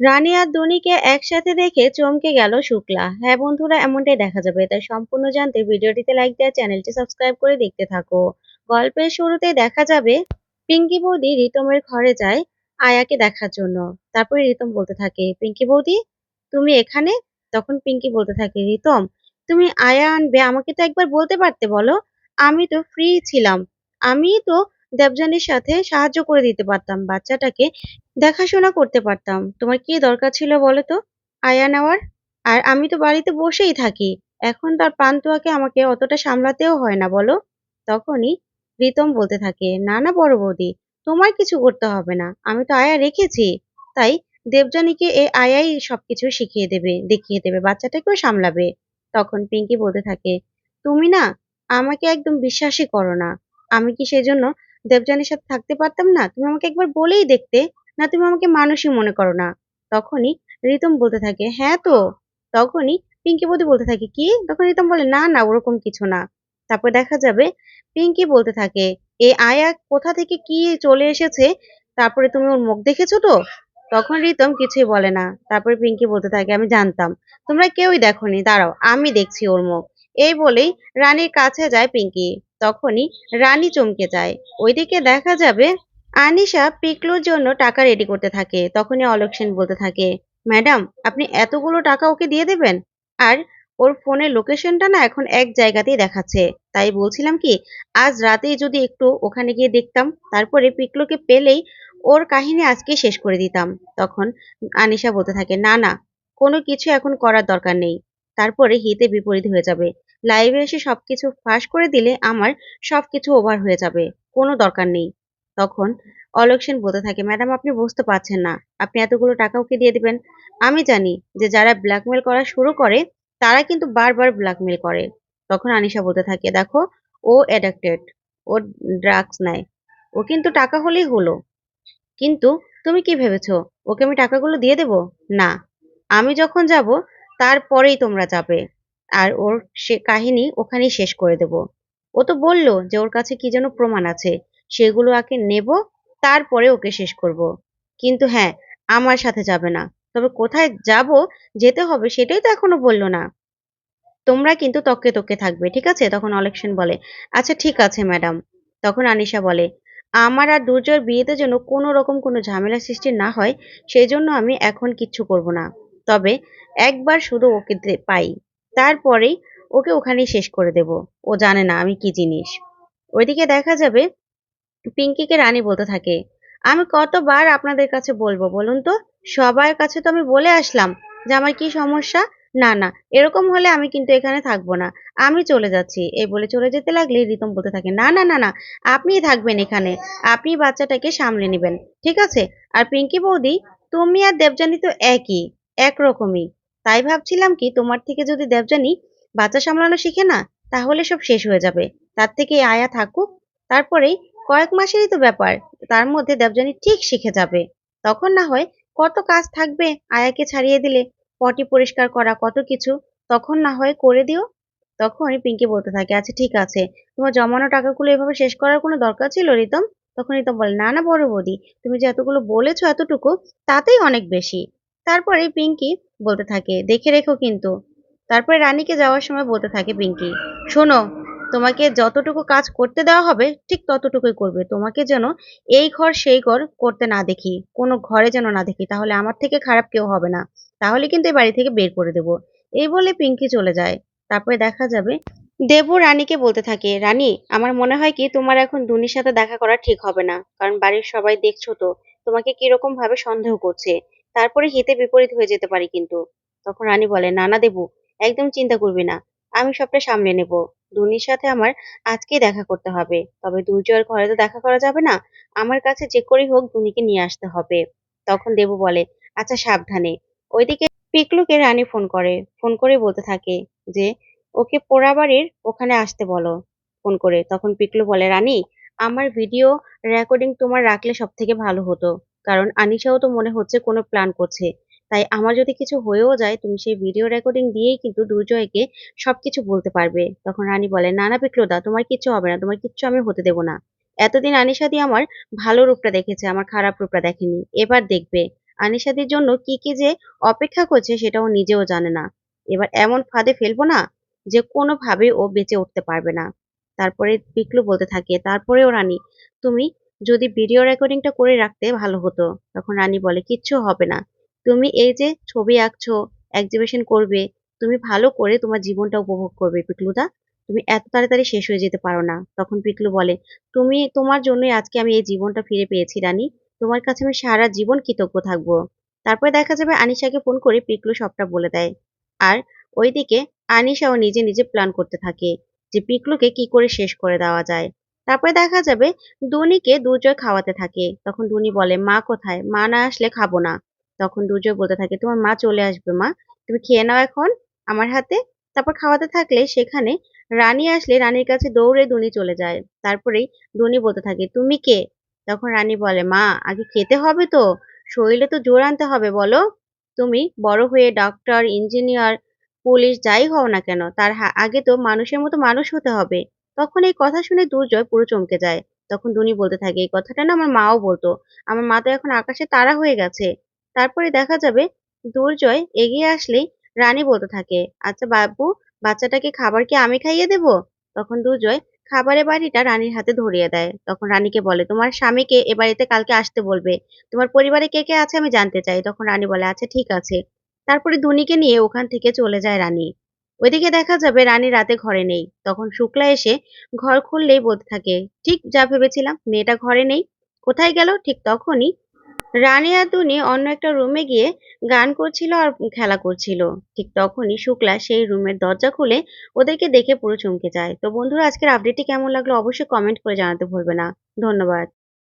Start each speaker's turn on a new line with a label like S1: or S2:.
S1: রানী আর দনিকে একসাথে দেখে চমকে গেল শুক্লা। হ্যাঁ বন্ধুরা, এমনটাই দেখা যাবে। তাই সম্পূর্ণ জানতে ভিডিওটিতে লাইক দেওয়া চ্যানেলটি সাবস্ক্রাইব করে দেখতে থাকো। গল্পের শুরুতে দেখা যাবে, পিঙ্কি বৌদি রিতমের ঘরে যায় আয়াকে দেখার জন্য। তারপরে রিতম বলতে থাকে, পিঙ্কি বৌদি, তুমি এখানে? তখন পিঙ্কি বলতে থাকে, রিতম, তুমি আয়া আনবে? আমাকে তো একবার বলতে পারতে বলো। আমি তো ফ্রি ছিলাম। আমি তো দেবযানীর সাথে সাহায্য করে দিতে পারতাম, বাচ্চাটাকে দেখাশোনা করতে পারতাম। তোমার কি দরকার ছিল বলো তো? আয়া নেওয়ার? আর আমি তো বাড়িতে বসেই থাকি, এখন তার পান্তুয়াকে আমাকে অতটা সামলাতেও হয় না, বলো? তখনই প্রীতম বলতে থাকে, না না বড় বৌদি তোমার কিছু করতে হবে না, আমি তো আয়া রেখেছি, তাই দেবযানীকে এ আয়াই সবকিছু শিখিয়ে দেবে, দেখিয়ে দেবে, বাচ্চাটাকেও সামলাবে। তখন পিঙ্কি বলতে থাকে, তুমি না আমাকে একদম বিশ্বাসই করো না, আমি কি সেজন্য দেবযানীর সাথে থাকতে পারতাম না। তুমি আমাকে একবার বলেই দেখতে, না তুমি আমাকে মানুষই মনে করো না। তখনই রিতম বলতে থাকে হ্যাঁ তো। তখনই পিঙ্কি বৌদি বলতে থাকে, কি? তখন রিতম বলে, না না, ওরকম কিছু না। তারপর দেখা যাবে পিঙ্কি বলতে থাকে এই আয়া কোথা থেকে কি চলে এসেছে? তারপরে তুমি ওর মুখ দেখেছ তো? তখন রিতম কিছুই বলে না। তারপরে পিঙ্কি বলতে থাকে, আমি জানতাম। তোমরা কেউই দেখোনি। দাঁড়াও, আমি দেখছি ওর মুখ। এই বলেই রানীর কাছে যায় পিঙ্কি। তখনই রানী চমকে যায়। ওইদিকে দেখা যাবে আনিশা পিকলুর জন্য টাকা রেডি করতে থাকে। তখনই অলোক সেন বলতে থাকে, ম্যাডাম, আপনি এতগুলো টাকা ওকে দিয়ে দেবেন? আর ওর ফোনের লোকেশনটা না এখন এক জায়গাতেই দেখাচ্ছে। তাই বলছিলাম কি, আজ রাতেই যদি একটু ওখানে গিয়ে দেখতাম, তারপরে পিকলুকে পেলেই ওর কাহিনী আজকে শেষ করে দিতাম। তখন আনিশা বলতে থাকে, না না, কোনো কিছু এখন করার দরকার নেই। তারপরে হিতে বিপরীত হয়ে যাবে। লাইভে এসে সবকিছু ফাঁস করে দিলে আমার সবকিছু ওভার হয়ে যাবে, কোনো দরকার নেই। তখন অলোক সেন বলতে থাকে, ম্যাডাম, আপনি বুঝতে পারছেন না, আপনি এতগুলো টাকা ওকে দিয়ে দিবেন। আমি জানি যে যারা ব্ল্যাকমেল করা শুরু করে, তারা কিন্তু বারবার ব্ল্যাকমেল করে। তখন আনিশা বলতে থাকে, দেখো, ও অ্যাডাক্টেড ও ড্রাগস নেয়, ও কিন্তু টাকা হলেই হলো। কিন্তু তুমি কি ভেবেছো, ওকে আমি টাকাগুলো দিয়ে দেব? না, আমি যখন যাব, তারপরেই তোমরা যাবে। আর ওর সে কাহিনী ওখানেই শেষ করে দেব। ও তো বলল যে ওর কাছে কি যেন প্রমাণ আছে, সেগুলো আগে নেব, তারপরে ওকে শেষ করব। কিন্তু হ্যাঁ আমার সাথে যাবে না। তবে কোথায় যাব, যেতে হবে সেটাই তো এখনও বলল না। তোমরা কিন্তু তককে তককে থাকবে, ঠিক আছে? তখন অলেকশন বলে। আচ্ছা ঠিক আছে, ম্যাডাম। তখন আনিশা বলে, আমার আর দুর্জয়ের বিয়েতে যেন কোনো রকম কোনো ঝামেলা সৃষ্টি না হয় সেই জন্য আমি এখন কিচ্ছু করব না। তবে একবার শুধু ওকে পাই। তারপরেই ওকে ওখানেই শেষ করে দেব। ও জানে না আমি কি জিনিস। ওইদিকে দেখা যাবে পিঙ্কিকে রানী বলতে থাকে, আমি কতবার আপনাদের কাছে বলব বলুন তো? সবার কাছে তো আমি বলে আসলাম যে আমার কি সমস্যা? না না, এরকম হলে আমি কিন্তু এখানে থাকব না। আমি চলে যাচ্ছি। এই বলে চলে যেতে লাগলে রিতম বলতে থাকে, না না না না, আপনিই থাকবেন এখানে। আপনি বাচ্চাটাকে সামলে নেবেন, ঠিক আছে? আর পিঙ্কি বৌদি, তুমি আর দেবযানী তো একই, একরকমই। তাই ভাবছিলাম কি, তোমার থেকে যদি দেবযানী বাচ্চা সামলানো শিখে না, তাহলে সব শেষ হয়ে যাবে। তার থেকে আয়া থাকুক। তারপরেই কয়েক মাসেরই তো ব্যাপার, তার মধ্যে দেবযানী ঠিক শিখে যাবে। তখন না হয় কত কাজ থাকবে আয়াকে ছাড়িয়ে দিলে, পটি পরিষ্কার করা, কত কিছু, তখন না হয় করে দিও। তখন পিঙ্কি বলতে থাকে আচ্ছা ঠিক আছে। তোমার জমানো টাকাগুলো এভাবে শেষ করার কোনো দরকার ছিল, রিতম? তখন রিতম বলে, না না, বড় বৌদি, তুমি যে এতগুলো বলেছ এতটুকু, তাতেই অনেক বেশি। তারপরে পিঙ্কি বলতে থাকে, দেখে রেখো কিন্তু। তারপরে রানীকে যাওয়ার সময় বলতে থাকে পিঙ্কি, শোনো, তোমাকে যতটুকু কাজ করতে দেওয়া হবে, ঠিক ততটুকুই করবে। তোমাকে যেন এই ঘর, সেই ঘর করতে না দেখি, কোনো ঘরে যেন না দেখি, তাহলে আমার থেকে খারাপ কেউ হবে না। তাহলে কিন্তু এই বাড়ি থেকে বের করে দেব। এই বলে পিঙ্কি চলে যায়। তারপরে দেখা যাবে দেবু রানীকে বলতে থাকে, রানী, আমার মনে হয় কি, তোমার এখন দুনির সাথে দেখা করা ঠিক হবে না। কারণ বাড়ির সবাই দেখছ তো, তোমাকে কীরকম ভাবে সন্দেহ করছে। তারপরে হিতে বিপরীত হয়ে যেতে পারি কিন্তু। তখন রানী বলে না না দেবু, একদম চিন্তা করবি না। আমি সবটা সামলে নেব। দুনির সাথে আমার আজকেই দেখা করতে হবে। তবে দুর্জয়ের ঘরে তো দেখা করা যাবে না। আমার কাছে যে করেই হোক দুনিকে নিয়ে আসতে হবে। তখন দেবু বলে আচ্ছা সাবধানে। ওইদিকে পিকলুকে রানী ফোন করে। ফোন করে বলতে থাকে যে, ওকে পোড়াবাড়ির ওখানে আসতে বলো। ফোন করে। তখন পিকলু বলে, রানী, আমার ভিডিও রেকর্ডিং তোমার রাখলে সব থেকে ভালো হতো। কারণ আনিশাও তো মনে হচ্ছে কোনো প্ল্যান করছে। তাই আমার যদি কিছু হয়েও যায়, তুমি সেই ভিডিও রেকর্ডিং দিয়েই কিন্তু দুর্জয়কে সবকিছু বলতে পারবে। তখন রানী বলে, না না পিকলুদা তোমার কিচ্ছু হবে না, তোমার কিচ্ছু আমি হতে দেবো না। এতদিন আনিশাদি আমার ভালো রূপটা দেখেছে, আমার খারাপ রূপটা দেখেনি। এবার দেখবে। আনিশাদের জন্য কি কি যে অপেক্ষা করছে সেটাও নিজেও জানে না। এবার এমন ফাঁদে ফেলব না যে কোনোভাবে ও বেঁচে উঠতে পারবে না। তারপরে পিকলু বলতে থাকে, তারপরেও রানী, তুমি যদি ভিডিও রেকর্ডিংটা করে রাখতে ভালো হতো। তখন রানী বলে, কিচ্ছু হবে না। তুমি এই যে ছবি আঁকছো এক্সিবিশন করবে, তুমি ভালো করে তোমার জীবনটা উপভোগ করবে পিকলুদা তুমি এত তাড়াতাড়ি শেষ হয়ে যেতে পারো না। তখন পিকলু বলে, তুমি, তোমার জন্যই আজকে আমি এই জীবনটা ফিরে পেয়েছি, রানী। তোমার কাছে আমি সারা জীবন কৃতজ্ঞ থাকব। তারপরে দেখা যাবে আনিশাকে ফোন করে পিকলু সবটা বলে দেয়। আর ওইদিকে আনিশাও নিজে নিজে প্ল্যান করতে থাকে যে পিকলুকে কি করে শেষ করে দেওয়া যায়। তারপরে দেখা যাবে দুনিকে দুর্জয় খাওয়াতে থাকে। তখন দুনি বলে, মা কোথায়? মা না আসলে খাব না। তখন দুর্জয় বলতে থাকে, তোমার মা চলে আসবে মা। তুমি খেয়ে নাও এখন আমার হাতে। তারপর খাওয়াতে থাকলে সেখানে রানী আসলে রানীর কাছে দৌড়ে দুনি চলে যায়। তারপরেই দুনি বলতে থাকে, তুমি কে? তখন রানী বলে, মা, আগে খেতে হবে তো। শরীরে তো জোর আনতে হবে, বলো। তুমি বড় হয়ে ডক্টর ইঞ্জিনিয়ার পুলিশ যাই হও না কেন, তার আগে তো মানুষের মতো মানুষ হতে হবে। তখন এই কথা শুনে দুর্জয় পুরো চমকে যায়। তখন দুনি বলতে থাকে, এই কথাটা না আমার মাও বলতো। আমার মা তো এখন আকাশে তারা হয়ে গেছে। তারপরে দেখা যাবে দুর্জয় এগিয়ে আসলেই রানী বলতে থাকে আচ্ছা বাবু, বাচ্চাটাকে খাবার কি আমি খাইয়ে দেব? তখন দুর্জয় খাবারের বাড়িটা রানীর হাতে ধরিয়ে দেয়। তখন রানীকে বলে, তোমার স্বামীকে এ বাড়িতে কালকে আসতে বলবে। তোমার পরিবারে কে কে আছে আমি জানতে চাই। তখন রানী বলে আচ্ছা ঠিক আছে। তারপরে দুনিকে নিয়ে ওখান থেকে চলে যায় রানী। ওইদিকে দেখা যাবে রানী রাতে ঘরে নেই। তখন শুক্লা এসে ঘর খুললেই বলতে থাকে, ঠিক যা ভেবেছিলাম, মেয়েটা ঘরে নেই। কোথায় গেল? ঠিক তখনই রানী আর দুনি অন্য একটা রুমে গিয়ে গান করছিল আর খেলা করছিল। ঠিক তখনই শুক্লা সেই রুমের দরজা খুলে ওদেরকে দেখে পুরো চমকে যায়। তো বন্ধুরা, আজকের আপডেটটি কেমন লাগল অবশ্যই কমেন্ট করে জানাতে ভুলবে না। ধন্যবাদ।